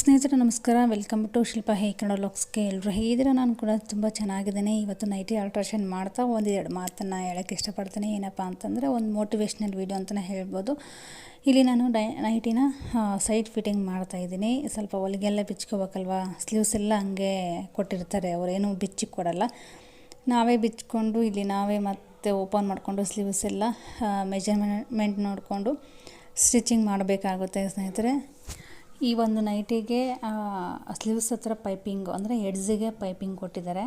ಸ್ನೇಹಿತರೆ, ನಮಸ್ಕಾರ. Welcome to Shilpa ಹೇ ಕನ್ನಡ ಲಾಕ್ಸ್ಗೆ ಎಲ್ಲರೂ ಹೇಗಿದ್ದೀರಾ? ನಾನು ಕೂಡ ತುಂಬ ಚೆನ್ನಾಗಿದ್ದೇನೆ. ಇವತ್ತು ನೈಟಿ ಆಲ್ಟ್ರೇಷನ್ ಮಾಡ್ತಾ ಒಂದು ಎರಡು ಮಾತನ್ನು ಹೇಳೋಕ್ಕೆ ಇಷ್ಟಪಡ್ತೇನೆ. ಏನಪ್ಪ ಅಂತಂದರೆ, ಒಂದು ಮೋಟಿವೇಶ್ನಲ್ ವೀಡಿಯೋ ಅಂತಲೇ ಹೇಳ್ಬೋದು. ಇಲ್ಲಿ ನಾನು ಡೈ ನೈಟಿನ ಸೈಡ್ ಫಿಟ್ಟಿಂಗ್ ಮಾಡ್ತಾಯಿದ್ದೀನಿ ಸ್ವಲ್ಪ ಹೊಲಿಗೆಲ್ಲ ಬಿಚ್ಕೋಬೇಕಲ್ವಾ? ಸ್ಲೀವ್ಸ್ ಎಲ್ಲ ಹಂಗೆ ಕೊಟ್ಟಿರ್ತಾರೆ. ಅವರೇನು ಬಿಚ್ಚಿ ಕೊಡಲ್ಲ. ನಾವೇ ಬಿಚ್ಕೊಂಡು, ಇಲ್ಲಿ ನಾವೇ ಮತ್ತೆ ಓಪನ್ ಮಾಡಿಕೊಂಡು ಸ್ಲೀವ್ಸ್ ಎಲ್ಲ ಮೆಜರ್ಮೆಂಟ್ ನೋಡಿಕೊಂಡು ಸ್ಟಿಚಿಂಗ್ ಮಾಡಬೇಕಾಗುತ್ತೆ ಸ್ನೇಹಿತರೆ. ಈ ಒಂದು ನೈಟಿಗೆ ಸ್ಲೀವ್ಸ್ ಹತ್ರ ಪೈಪಿಂಗ್ ಅಂದರೆ ಎಡ್ಜಿಗೆ ಪೈಪಿಂಗ್ ಕೊಟ್ಟಿದ್ದಾರೆ.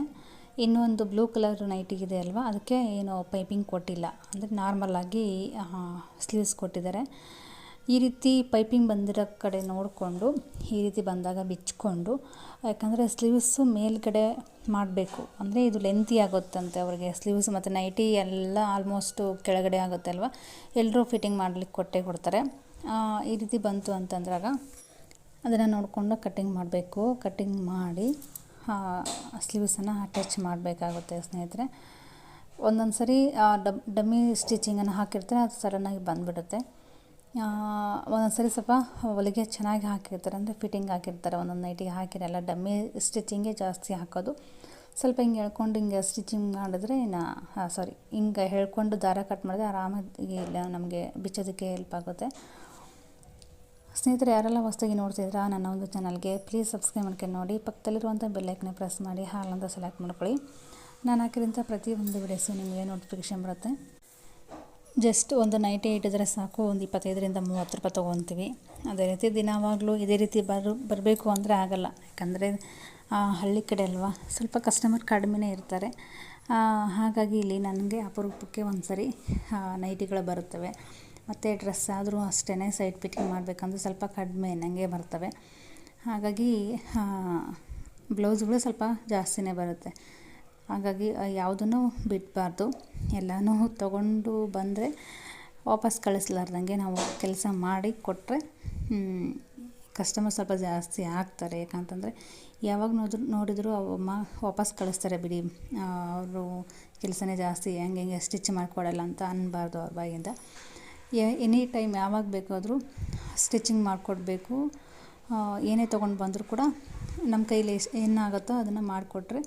ಇನ್ನೊಂದು ಬ್ಲೂ ಕಲರ್ ನೈಟಿಗಿದೆ ಅಲ್ವಾ, ಅದಕ್ಕೆ ಏನು ಪೈಪಿಂಗ್ ಕೊಟ್ಟಿಲ್ಲ. ಅಂದರೆ ನಾರ್ಮಲಾಗಿ ಸ್ಲೀವ್ಸ್ ಕೊಟ್ಟಿದ್ದಾರೆ. ಈ ರೀತಿ ಪೈಪಿಂಗ್ ಬಂದಿರೋ ಕಡೆ ನೋಡಿಕೊಂಡು, ಈ ರೀತಿ ಬಂದಾಗ ಬಿಚ್ಕೊಂಡು, ಯಾಕಂದರೆ ಸ್ಲೀವ್ಸು ಮೇಲ್ಗಡೆ ಮಾಡಬೇಕು. ಅಂದರೆ ಇದು ಲೆಂತಿ ಆಗುತ್ತಂತೆ ಅವ್ರಿಗೆ ಸ್ಲೀವ್ಸ್ ಮತ್ತು ನೈಟಿ ಎಲ್ಲ ಆಲ್ಮೋಸ್ಟು ಕೆಳಗಡೆ ಆಗುತ್ತೆ ಅಲ್ವಾ. ಎಲ್ಲರೂ ಫಿಟ್ಟಿಂಗ್ ಮಾಡಲಿಕ್ಕೆ ಕೊಟ್ಟೆ ಕೊಡ್ತಾರೆ. ಈ ರೀತಿ ಬಂತು ಅಂತಂದ್ರಾಗ ಅದನ್ನು ನೋಡಿಕೊಂಡು ಕಟ್ಟಿಂಗ್ ಮಾಡಬೇಕು. ಕಟ್ಟಿಂಗ್ ಮಾಡಿ ಸ್ಲೀವ್ಸನ್ನು ಅಟ್ಯಾಚ್ ಮಾಡಬೇಕಾಗುತ್ತೆ ಸ್ನೇಹಿತರೆ. ಒಂದೊಂದು ಸರಿ ಡಬ್ ಡಮ್ಮಿ ಸ್ಟಿಚಿಂಗನ್ನು ಹಾಕಿರ್ತಾರೆ, ಅದು ಸಡನ್ನಾಗಿ ಬಂದುಬಿಡುತ್ತೆ. ಒಂದೊಂದು ಸರಿ ಸ್ವಲ್ಪ ಹೊಲಿಗೆ ಚೆನ್ನಾಗಿ ಹಾಕಿರ್ತಾರೆ, ಅಂದರೆ ಫಿಟ್ಟಿಂಗ್ ಹಾಕಿರ್ತಾರೆ. ಒಂದೊಂದು ನೈಟಿಗೆ ಹಾಕಿರಲ್ಲ ಡಮ್ಮಿ ಸ್ಟಿಚಿಂಗೇ ಜಾಸ್ತಿ ಹಾಕೋದು. ಸ್ವಲ್ಪ ಹಿಂಗೆ ಹೇಳ್ಕೊಂಡು ಹಿಂಗೆ ಸ್ಟಿಚಿಂಗ್ ಮಾಡಿದ್ರೆ ಇನ್ನು ಸಾರಿ ಹಿಂಗೆ ಹೇಳ್ಕೊಂಡು ದಾರ ಕಟ್ ಮಾಡಿದ್ರೆ ಆರಾಮಾಗಿ ಇಲ್ಲ ನಮಗೆ ಬಿಚ್ಚೋದಕ್ಕೆ ಹೆಲ್ಪ್ ಆಗುತ್ತೆ. ಸ್ನೇಹಿತರೆ, ಯಾರೆಲ್ಲ ಹೊಸದಾಗಿ ನೋಡ್ತಿದ್ದೀರಾ ನನ್ನ ಒಂದು ಚಾನಲ್ಗೆ ಪ್ಲೀಸ್ ಸಬ್ಸ್ಕ್ರೈಬ್ ಮಾಡ್ಕೊಂಡು ನೋಡಿ. ಪಕ್ಕದಲ್ಲಿರುವಂಥ ಬೆಲ್ಲೈಕನ್ನ ಪ್ರೆಸ್ ಮಾಡಿ ಹಾಲಂತ ಸೆಲೆಕ್ಟ್ ಮಾಡ್ಕೊಳ್ಳಿ. ನಾನು ಹಾಕಿದಂಥ ಪ್ರತಿಯೊಂದು ವಿಡಿಯೋಸು ನಿಮಗೆ ನೋಟಿಫಿಕೇಷನ್ ಬರುತ್ತೆ. ಜಸ್ಟ್ ಒಂದು ನೈಟಿ ಇಟ್ಟಿದ್ರೆ ಸಾಕು, ಒಂದು ಇಪ್ಪತ್ತೈದರಿಂದ ಮೂವತ್ತು ರೂಪಾಯಿ ತೊಗೊತೀವಿ ಅದೇ ರೀತಿ ದಿನವಾಗಲೂ ಇದೇ ರೀತಿ ಬರು, ಬರಬೇಕು ಅಂದರೆ ಆಗಲ್ಲ. ಯಾಕಂದರೆ ಹಳ್ಳಿ ಕಡೆ ಅಲ್ವಾ, ಸ್ವಲ್ಪ ಕಸ್ಟಮರ್ ಕಡಿಮೆನೇ ಇರ್ತಾರೆ. ಹಾಗಾಗಿ ಇಲ್ಲಿ ನನಗೆ ಅಪರೂಪಕ್ಕೆ ಒಂದು ಸರಿ ನೈಟಿಗಳು ಬರುತ್ತವೆ. ಮತ್ತು ಡ್ರೆಸ್ ಆದರೂ ಅಷ್ಟೇ ಸೈಡ್ ಫಿಟ್ಟಿಂಗ್ ಮಾಡಬೇಕಂದ್ರೆ ಸ್ವಲ್ಪ ಕಡಿಮೆ ನನಗೆ ಬರ್ತವೆ. ಹಾಗಾಗಿ ಬ್ಲೌಸ್ಗಳು ಸ್ವಲ್ಪ ಜಾಸ್ತಿನೇ ಬರುತ್ತೆ. ಹಾಗಾಗಿ ಯಾವುದನ್ನು ಬಿಡಬಾರ್ದು. ಎಲ್ಲನೂ ತಗೊಂಡು ಬಂದರೆ ವಾಪಸ್ ಕಳಿಸ್ಲಾರ್ದಂಗೆ ನಾವು ಕೆಲಸ ಮಾಡಿ ಕೊಟ್ಟರೆ ಕಸ್ಟಮರ್ ಸ್ವಲ್ಪ ಜಾಸ್ತಿ ಆಗ್ತಾರೆ. ಯಾಕಂತಂದರೆ, ಯಾವಾಗ ನೋಡಿದ್ರು ನೋಡಿದ್ರು ಅಮ್ಮ ವಾಪಸ್ ಕಳಿಸ್ತಾರೆ ಬಿಡಿ ಅವರು ಕೆಲಸನೇ ಜಾಸ್ತಿ, ಹೆಂಗೆ ಹೆಂಗೆ ಸ್ಟಿಚ್ ಮಾಡಿಕೊಡಲ್ಲ ಅಂತ ಅನ್ನಬಾರ್ದು ಅವ್ರ ಬಾಯಿಂದ. ಎನಿ ಟೈಮ್ ಯಾವಾಗ ಬೇಕಾದರೂ ಸ್ಟಿಚಿಂಗ್ ಮಾಡಿಕೊಡ್ಬೇಕು. ಏನೇ ತೊಗೊಂಡು ಬಂದರೂ ಕೂಡ ನಮ್ಮ ಕೈಲಿ ಏನಾಗುತ್ತೋ ಅದನ್ನು ಮಾಡಿಕೊಟ್ರೆ,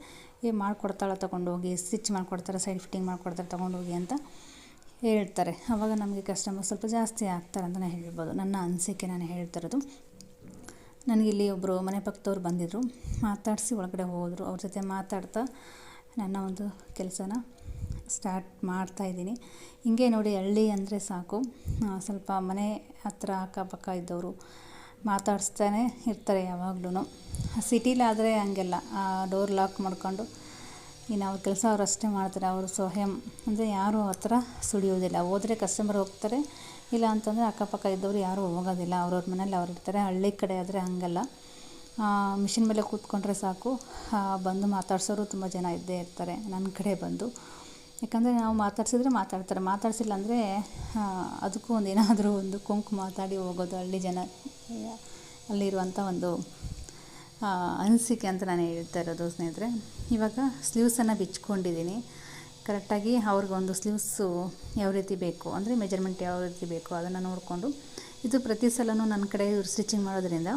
ಏ, ಮಾಡಿಕೊಡ್ತಾಳೆ ತೊಗೊಂಡೋಗಿ ಸ್ಟಿಚ್ ಮಾಡಿಕೊಡ್ತಾರೆ ಸೈಡ್ ಫಿಟ್ಟಿಂಗ್ ಮಾಡಿಕೊಡ್ತಾರೆ, ತೊಗೊಂಡೋಗಿ ಅಂತ ಹೇಳ್ತಾರೆ. ಆವಾಗ ನಮಗೆ ಕಸ್ಟಮರ್ ಸ್ವಲ್ಪ ಜಾಸ್ತಿ ಆಗ್ತಾರೆ ಅಂತಲೇ ಹೇಳ್ಬೋದು. ನನ್ನ ಅನಿಸಿಕೆ ನಾನು ಹೇಳ್ತಿರೋದು ನನಗಿಲ್ಲಿ ಒಬ್ಬರು ಮನೆ ಪಕ್ಕದವ್ರು ಬಂದಿದ್ದರು ಮಾತಾಡಿಸಿ ಒಳಗಡೆ ಹೋದರು, ಅವ್ರ ಜೊತೆ ಮಾತಾಡ್ತಾ ನನ್ನ ಒಂದು ಕೆಲಸನ ಸ್ಟಾರ್ಟ್ ಮಾಡ್ತಾಯಿದ್ದೀನಿ ಹಿಂಗೆ ನೋಡಿ ಹಳ್ಳಿ ಅಂದರೆ ಸಾಕು. ಸ್ವಲ್ಪ ಮನೆ ಹತ್ರ ಅಕ್ಕಪಕ್ಕ ಇದ್ದವರು ಮಾತಾಡಿಸ್ತಾನೆ ಇರ್ತಾರೆ ಯಾವಾಗ್ಲೂ ಸಿಟಿಲಾದರೆ ಹಂಗೆಲ್ಲ ಡೋರ್ ಲಾಕ್ ಮಾಡ್ಕೊಂಡು ಇನ್ನು ಅವ್ರ ಕೆಲಸ ಅವ್ರು ಅಷ್ಟೇ ಮಾಡ್ತಾರೆ. ಅವರು ಸ್ವಯಂ, ಅಂದರೆ ಯಾರೂ ಹತ್ರ ಸುಳಿಯೋದಿಲ್ಲ ಹೋದರೆ ಕಸ್ಟಮರ್ ಹೋಗ್ತಾರೆ, ಇಲ್ಲ ಅಂತಂದರೆ ಅಕ್ಕಪಕ್ಕ ಇದ್ದವರು ಯಾರೂ ಹೋಗೋದಿಲ್ಲ. ಅವ್ರವ್ರ ಮನೇಲಿ ಅವ್ರು ಇರ್ತಾರೆ. ಹಳ್ಳಿ ಕಡೆ ಆದರೆ ಹಂಗಲ್ಲ. ಮಿಷಿನ್ ಮೇಲೆ ಕೂತ್ಕೊಂಡ್ರೆ ಸಾಕು. ಬಂದು ಮಾತಾಡ್ಸೋರು ತುಂಬ ಜನ ಇದ್ದೇ ಇರ್ತಾರೆ. ನನ್ನ ಕಡೆ ಬಂದು. ಯಾಕಂದರೆ ನಾವು ಮಾತಾಡ್ಸಿದ್ರೆ ಮಾತಾಡ್ತಾರೆ. ಮಾತಾಡ್ಸಿಲ್ಲ ಅಂದರೆ ಅದಕ್ಕೂ ಒಂದು ಏನಾದರೂ ಒಂದು ಕುಂಕು ಮಾತಾಡಿ ಹೋಗೋದು ಹಳ್ಳಿ ಜನ ಅಲ್ಲಿರುವಂಥ ಒಂದು ಅನಿಸಿಕೆ ಅಂತ ನಾನು ಹೇಳ್ತಾ ಇರೋದು ಸ್ನೇಹಿತರೆ. ಇವಾಗ ಸ್ಲೀವ್ಸನ್ನು ಬಿಚ್ಕೊಂಡಿದ್ದೀನಿ. ಕರೆಕ್ಟಾಗಿ ಅವ್ರಿಗೊಂದು ಸ್ಲೀವ್ಸು ಯಾವ ರೀತಿ ಬೇಕು, ಅಂದರೆ ಮೆಜರ್ಮೆಂಟ್ ಯಾವ ರೀತಿ ಬೇಕು ಅದನ್ನು ನೋಡಿಕೊಂಡು, ಇದು ಪ್ರತಿ ಸಲವೂ ನನ್ನ ಕಡೆ ಇವ್ರು ಸ್ಟಿಚಿಂಗ್ ಮಾಡೋದ್ರಿಂದ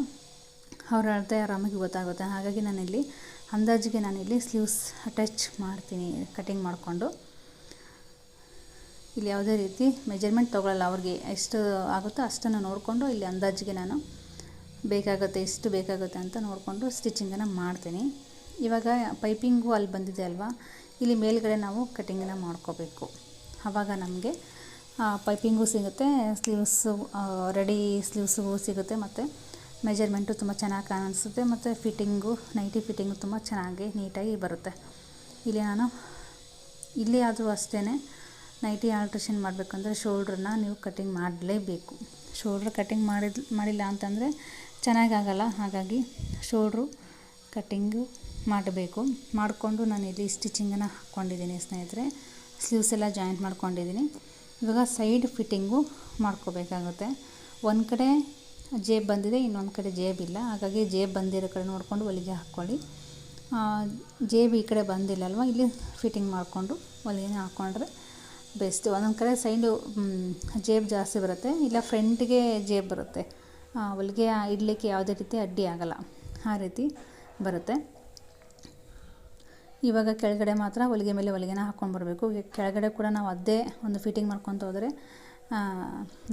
ಅವ್ರ ಅಳತೆ ಆರಾಮಾಗಿ ಗೊತ್ತಾಗುತ್ತೆ. ಹಾಗಾಗಿ ನಾನಿಲ್ಲಿ ಅಂದಾಜಿಗೆ ನಾನಿಲ್ಲಿ ಸ್ಲೀವ್ಸ್ ಅಟ್ಯಾಚ್ ಮಾಡ್ತೀನಿ ಕಟಿಂಗ್ ಮಾಡಿಕೊಂಡು. ಇಲ್ಲಿ ಯಾವುದೇ ರೀತಿ ಮೆಜರ್ಮೆಂಟ್ ತೊಗೊಳ್ಳಲ್ಲ ಅವ್ರಿಗೆ ಎಷ್ಟು ಆಗುತ್ತೋ ಅಷ್ಟನ್ನು ನೋಡಿಕೊಂಡು ಇಲ್ಲಿ ಅಂದಾಜಿಗೆ ನಾನು ಬೇಕಾಗುತ್ತೆ, ಎಷ್ಟು ಬೇಕಾಗುತ್ತೆ ಅಂತ ನೋಡಿಕೊಂಡು ಸ್ಟಿಚಿಂಗನ್ನು ಮಾಡ್ತೀನಿ. ಇವಾಗ ಪೈಪಿಂಗು ಅಲ್ಲಿ ಬಂದಿದೆ ಅಲ್ವಾ? ಇಲ್ಲಿ ಮೇಲ್ಗಡೆ ನಾವು ಕಟ್ಟಿಂಗನ್ನು ಮಾಡ್ಕೋಬೇಕು. ಆವಾಗ ನಮಗೆ ಪೈಪಿಂಗು ಸಿಗುತ್ತೆ ಸ್ಲೀವ್ಸು ರೆಡಿ ಸ್ಲೀವ್ಸ್ಗೂ ಸಿಗುತ್ತೆ ಮತ್ತು ಮೆಜರ್ಮೆಂಟು ತುಂಬ ಚೆನ್ನಾಗಿ ಕಾಣಿಸುತ್ತೆ ಮತ್ತು ಫಿಟ್ಟಿಂಗು ನೈಟಿ ಫಿಟ್ಟಿಂಗು ತುಂಬ ಚೆನ್ನಾಗಿ ನೀಟಾಗಿ ಬರುತ್ತೆ. ಇಲ್ಲಿ ನಾನು, ಇಲ್ಲಿ ಆದರೂ ಅಷ್ಟೇ ನೈಟಿ ಆಲ್ಟ್ರೇಷನ್ ಮಾಡಬೇಕಂದ್ರೆ ಶೋಲ್ಡ್ರನ್ನ ನೀವು ಕಟಿಂಗ್ ಮಾಡಲೇಬೇಕು. ಶೋಲ್ಡ್ರ್ ಕಟಿಂಗ್ ಮಾಡಿದ, ಮಾಡಿಲ್ಲ ಅಂತಂದರೆ ಚೆನ್ನಾಗಾಗಲ್ಲ. ಹಾಗಾಗಿ ಶೋಲ್ಡ್ರು ಕಟ್ಟಿಂಗು ಮಾಡಬೇಕು. ಮಾಡಿಕೊಂಡು ನಾನು ಇಲ್ಲಿ ಸ್ಟಿಚಿಂಗನ್ನು ಹಾಕ್ಕೊಂಡಿದ್ದೀನಿ ಸ್ನೇಹಿತರೆ. ಸ್ಲೀವ್ಸ್ ಎಲ್ಲ ಜಾಯಿಂಟ್ ಮಾಡ್ಕೊಂಡಿದ್ದೀನಿ. ಇವಾಗ ಸೈಡ್ ಫಿಟ್ಟಿಂಗು ಮಾಡ್ಕೋಬೇಕಾಗುತ್ತೆ. ಒಂದು ಕಡೆ ಜೇಬ್ ಬಂದಿದೆ, ಇನ್ನೊಂದು ಕಡೆ ಜೇಬ್ ಇಲ್ಲ. ಹಾಗಾಗಿ ಜೇಬ್ ಬಂದಿರೋ ಕಡೆ ನೋಡಿಕೊಂಡು ಹೊಲಿಗೆ ಹಾಕ್ಕೊಳ್ಳಿ. ಜೇಬ್ ಈ ಕಡೆ ಬಂದಿಲ್ಲ ಅಲ್ವಾ ಇಲ್ಲಿ ಫಿಟ್ಟಿಂಗ್ ಮಾಡಿಕೊಂಡು ಹೊಲಿಗೆನ ಹಾಕ್ಕೊಂಡ್ರೆ ಬೆಸ್ಟ್ ಒಂದೊಂದು ಕಡೆ ಸೈಡು ಜೇಬ್ ಜಾಸ್ತಿ ಬರುತ್ತೆ. ಇಲ್ಲ ಫ್ರಂಟ್ಗೆ ಜೇಬ್ ಬರುತ್ತೆ. ಹೊಲಿಗೆ ಇಡಲಿಕ್ಕೆ ಯಾವುದೇ ರೀತಿ ಅಡ್ಡಿ ಆಗಲ್ಲ. ಆ ರೀತಿ ಬರುತ್ತೆ. ಇವಾಗ ಕೆಳಗಡೆ ಮಾತ್ರ ಹೊಲಿಗೆ ಮೇಲೆ ಹೊಲಿಗೆನ ಹಾಕ್ಕೊಂಡು ಬರಬೇಕು. ಕೆಳಗಡೆ ಕೂಡ ನಾವು ಅದೇ ಒಂದು ಫಿಟ್ಟಿಂಗ್ ಮಾಡ್ಕೊತ ಹೋದರೆ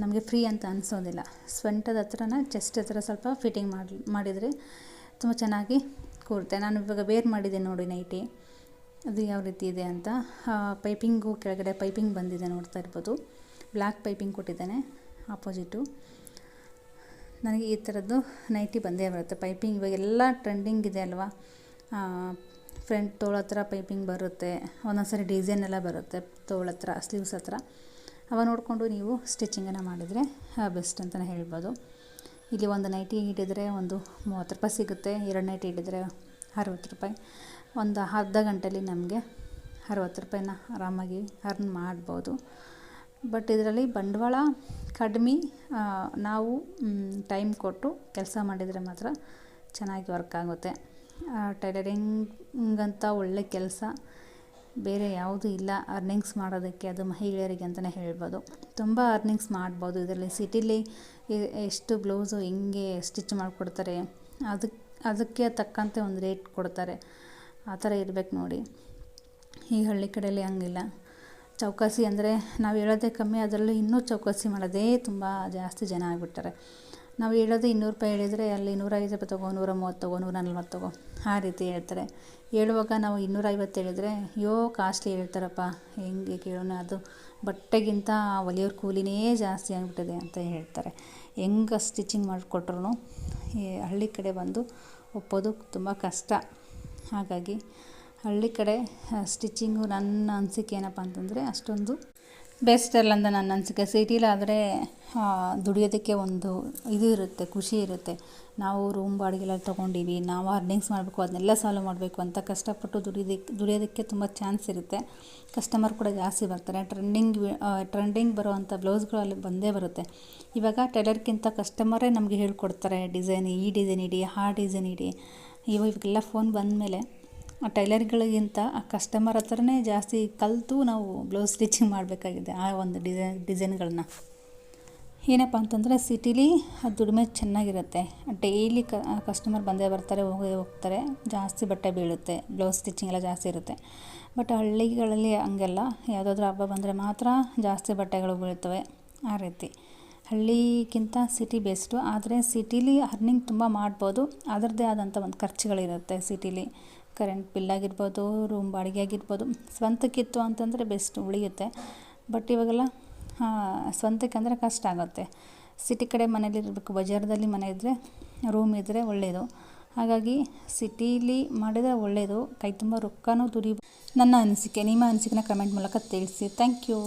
ನಮಗೆ ಫ್ರೀ ಅಂತ ಅನಿಸೋದಿಲ್ಲ. ಸ್ವಂಟದ ಹತ್ರನ ಚೆಸ್ಟ್ ಹತ್ರ ಸ್ವಲ್ಪ ಫಿಟ್ಟಿಂಗ್ ಮಾಡಿ, ಮಾಡಿದರೆ ತುಂಬ ಚೆನ್ನಾಗಿ ಕೂರುತ್ತೆ. ನಾನು ಇವಾಗ ವೇರ್ ಮಾಡಿದ್ದೀನಿ ನೋಡಿ ನೈಟಿ ಅದು ಯಾವ ರೀತಿ ಇದೆ ಅಂತ ಪೈಪಿಂಗು ಕೆಳಗಡೆ ಪೈಪಿಂಗ್ ಬಂದಿದೆ ನೋಡ್ತಾ ಇರ್ಬೋದು. ಬ್ಲ್ಯಾಕ್ ಪೈಪಿಂಗ್ ಕೊಟ್ಟಿದ್ದಾನೆ ಆಪೋಸಿಟು ನನಗೆ ಈ ಥರದ್ದು ನೈಟಿ ಬಂದೇ ಬರುತ್ತೆ. ಪೈಪಿಂಗ್ ಇವಾಗೆಲ್ಲ ಟ್ರೆಂಡಿಂಗ್ ಇದೆ ಅಲ್ವಾ? ಫ್ರಂಟ್ ತೋಳ ಹತ್ರ ಪೈಪಿಂಗ್ ಬರುತ್ತೆ ಒಂದೊಂದು ಸರಿ ಡಿಸೈನ್ ಎಲ್ಲ ಬರುತ್ತೆ ತೋಳ ಹತ್ರ ಸ್ಲೀವ್ಸ್ ಹತ್ರ. ಅವಾಗ ನೋಡಿಕೊಂಡು ನೀವು ಸ್ಟಿಚಿಂಗನ್ನು ಮಾಡಿದರೆ ಬೆಸ್ಟ್ ಅಂತಲೇ ಹೇಳ್ಬೋದು. ಇಲ್ಲಿ ಒಂದು ನೈಟಿ ಹಿಡಿದರೆ ಒಂದು ಮೂವತ್ತು ರೂಪಾಯಿ ಸಿಗುತ್ತೆ, ಎರಡು ನೈಟಿ ಹಿಡಿದರೆ ಅರವತ್ತು ರೂಪಾಯಿ. ಒಂದು ಅರ್ಧ ಗಂಟೆಲಿ ನಮಗೆ ಅರವತ್ತು ರೂಪಾಯಿನ ಆರಾಮಾಗಿ ಅರ್ನ್ ಮಾಡ್ಬೋದು. ಬಟ್ ಇದರಲ್ಲಿ ಬಂಡವಾಳ ಕಡಿಮೆ ನಾವು ಟೈಮ್ ಕೊಟ್ಟು ಕೆಲಸ ಮಾಡಿದರೆ ಮಾತ್ರ ಚೆನ್ನಾಗಿ ವರ್ಕ್ ಆಗುತ್ತೆ. ಟೈಲರಿಂಗ್ ಅಂತ ಒಳ್ಳೆ ಕೆಲಸ ಬೇರೆ ಯಾವುದೂ ಇಲ್ಲ. ಅರ್ನಿಂಗ್ಸ್ ಮಾಡೋದಕ್ಕೆ ಅದು ಮಹಿಳೆಯರಿಗೆ ಅಂತಲೇ ಹೇಳ್ಬೋದು. ತುಂಬ ಅರ್ನಿಂಗ್ಸ್ ಮಾಡ್ಬೋದು. ಇದರಲ್ಲಿ ಸಿಟಿಲಿ ಎಷ್ಟು ಬ್ಲೌಸು ಹೆಂಗೆ ಸ್ಟಿಚ್ ಮಾಡಿಕೊಡ್ತಾರೆ ಅದಕ್ಕೆ ಅದಕ್ಕೆ ತಕ್ಕಂತೆ ಒಂದು ರೇಟ್ ಕೊಡ್ತಾರೆ. ಆ ಥರ ಇರ್ಬೇಕು ನೋಡಿ. ಈ ಹಳ್ಳಿ ಕಡೆಯಲ್ಲಿ ಹಂಗಿಲ್ಲ. ಚೌಕಾಸಿ ಅಂದರೆ ನಾವು ಹೇಳೋದೇ ಕಮ್ಮಿ, ಅದರಲ್ಲೂ ಇನ್ನೂ ಚೌಕಾಸಿ ಮಾಡೋದೇ ತುಂಬ ಜಾಸ್ತಿ ಜನ ಆಗಿಬಿಟ್ಟಾರೆ. ನಾವು ಹೇಳೋದು ಇನ್ನೂರು ರೂಪಾಯಿ ಹೇಳಿದರೆ ಅಲ್ಲಿ ನೂರೈವತ್ತು ರೂಪಾಯಿ ತಗೋ, ನೂರ ಮೂವತ್ತು ತಗೋ, ನೂರ ನಲ್ವತ್ತು ತಗೋ, ಆ ರೀತಿ ಹೇಳ್ತಾರೆ. ಹೇಳುವಾಗ ನಾವು ಇನ್ನೂರೈವತ್ತು ಹೇಳಿದರೆ, ಅಯ್ಯೋ ಕಾಸ್ಟ್ಲಿ ಹೇಳ್ತಾರಪ್ಪ, ಹೆಂಗೆ ಕೇಳೋಣ ಅದು. ಬಟ್ಟೆಗಿಂತ ಹೊಲಿಯೋರ ಕೂಲಿನೇ ಜಾಸ್ತಿ ಆಗಿಬಿಟ್ಟಿದೆ ಅಂತ ಹೇಳ್ತಾರೆ. ಹೆಂಗೆ ಸ್ಟಿಚಿಂಗ್ ಮಾಡಿಕೊಟ್ರು ಹಳ್ಳಿ ಕಡೆ ಬಂದು ಒಪ್ಪೋದು ತುಂಬ ಕಷ್ಟ. ಹಾಗಾಗಿ ಹಳ್ಳಿ ಕಡೆ ಸ್ಟಿಚ್ಚಿಂಗು ನನ್ನ ಅನಿಸಿಕೆ ಏನಪ್ಪ ಅಂತಂದರೆ ಅಷ್ಟೊಂದು ಬೆಸ್ಟ್ ಅಲ್ಲ ಅಂತ ನನ್ನ ಅನಿಸಿಕೆ. ಸಿಟಿಲಾದರೆ ದುಡಿಯೋದಕ್ಕೆ ಒಂದು ಇದು ಇರುತ್ತೆ, ಖುಷಿ ಇರುತ್ತೆ. ನಾವು ರೂಮ್ ಬಾಡಿಗೆಲ್ಲ ತೊಗೊಂಡಿವಿ, ನಾವು ಅರ್ನಿಂಗ್ಸ್ ಮಾಡಬೇಕು, ಅದನ್ನೆಲ್ಲ ಸಾಲ್ವ್ ಮಾಡಬೇಕು ಅಂತ ಕಷ್ಟಪಟ್ಟು ದುಡಿಯೋದಕ್ಕೆ ದುಡಿಯೋದಕ್ಕೆ ತುಂಬ ಚಾನ್ಸ್ ಇರುತ್ತೆ. ಕಸ್ಟಮರ್ ಕೂಡ ಜಾಸ್ತಿ ಬರ್ತಾರೆ. ಟ್ರೆಂಡಿಂಗ್ ಟ್ರೆಂಡಿಂಗ್ ಬರುವಂಥ ಬ್ಲೌಸ್ಗಳು ಅಲ್ಲಿ ಬಂದೇ ಬರುತ್ತೆ. ಇವಾಗ ಟೈಲರ್ಗಿಂತ ಕಸ್ಟಮರೇ ನಮಗೆ ಹೇಳ್ಕೊಡ್ತಾರೆ ಡಿಸೈನ್ ಈ ಡಿಸೈನ್ ಇಡಿ, ಆ ಡಿಸೈನ್ ಇಡಿ. ಇವಾಗೆಲ್ಲ ಫೋನ್ ಬಂದಮೇಲೆ ಆ ಟೈಲರ್ಗಳಿಗಿಂತ ಆ ಕಸ್ಟಮರ್ ಹತ್ರನೇ ಜಾಸ್ತಿ ಕಲಿತು ನಾವು ಬ್ಲೌಸ್ ಸ್ಟಿಚಿಂಗ್ ಮಾಡಬೇಕಾಗಿದೆ ಆ ಒಂದು ಡಿಸೈನ್ ಡಿಸೈನ್ಗಳನ್ನ. ಏನಪ್ಪ ಅಂತಂದರೆ ಸಿಟಿಲಿ ಅದು ದುಡಿಮೆ ಚೆನ್ನಾಗಿರುತ್ತೆ. ಡೈಲಿ ಕ ಕಸ್ಟಮರ್ ಬಂದೇ ಬರ್ತಾರೆ, ಹೋಗೇ ಹೋಗ್ತಾರೆ, ಜಾಸ್ತಿ ಬಟ್ಟೆ ಬೀಳುತ್ತೆ ಬ್ಲೌಸ್ ಸ್ಟಿಚಿಂಗ್ ಎಲ್ಲ ಜಾಸ್ತಿ ಇರುತ್ತೆ. ಬಟ್ ಹಳ್ಳಿಗಳಲ್ಲಿ ಹಂಗೆಲ್ಲ ಯಾವುದಾದ್ರೂ ಹಬ್ಬ ಬಂದರೆ ಮಾತ್ರ ಜಾಸ್ತಿ ಬಟ್ಟೆಗಳು ಬೀಳ್ತವೆ ಆ ರೀತಿ. ಹಳ್ಳಿಗಿಂತ ಸಿಟಿ ಬೆಸ್ಟು ಆದರೆ ಸಿಟಿಲಿ ಅರ್ನಿಂಗ್ ತುಂಬ ಮಾಡ್ಬೋದು. ಅದರದ್ದೇ ಆದಂಥ ಒಂದು ಖರ್ಚುಗಳಿರುತ್ತೆ ಸಿಟಿಲಿ ಕರೆಂಟ್ ಬಿಲ್ ಆಗಿರ್ಬೋದು ರೂಮ್ ಬಾಡಿಗೆ ಆಗಿರ್ಬೋದು. ಸ್ವಂತಕ್ಕಿತ್ತು ಅಂತಂದರೆ ಬೆಸ್ಟ್ ಉಳಿಯುತ್ತೆ. ಬಟ್ ಇವಾಗೆಲ್ಲ ಸ್ವಂತಕ್ಕೆ ಅಂದರೆ ಕಷ್ಟ ಆಗುತ್ತೆ. ಸಿಟಿ ಕಡೆ ಮನೇಲಿರಬೇಕು ಬಜಾರ್ದಲ್ಲಿ ಮನೆ ಇದ್ದರೆ ರೂಮ್ ಇದ್ದರೆ ಒಳ್ಳೆಯದು ಹಾಗಾಗಿ ಸಿಟೀಲಿ ಮಾಡಿದರೆ ಒಳ್ಳೆಯದು ಕೈ ತುಂಬ ರೊಕ್ಕನೂ ದುಡಿ, ನನ್ನ ಅನಿಸಿಕೆ, ನಿಮ್ಮ ಅನಿಸಿಕೆನ ಕಮೆಂಟ್ ಮೂಲಕ ತಿಳಿಸಿ. Thank you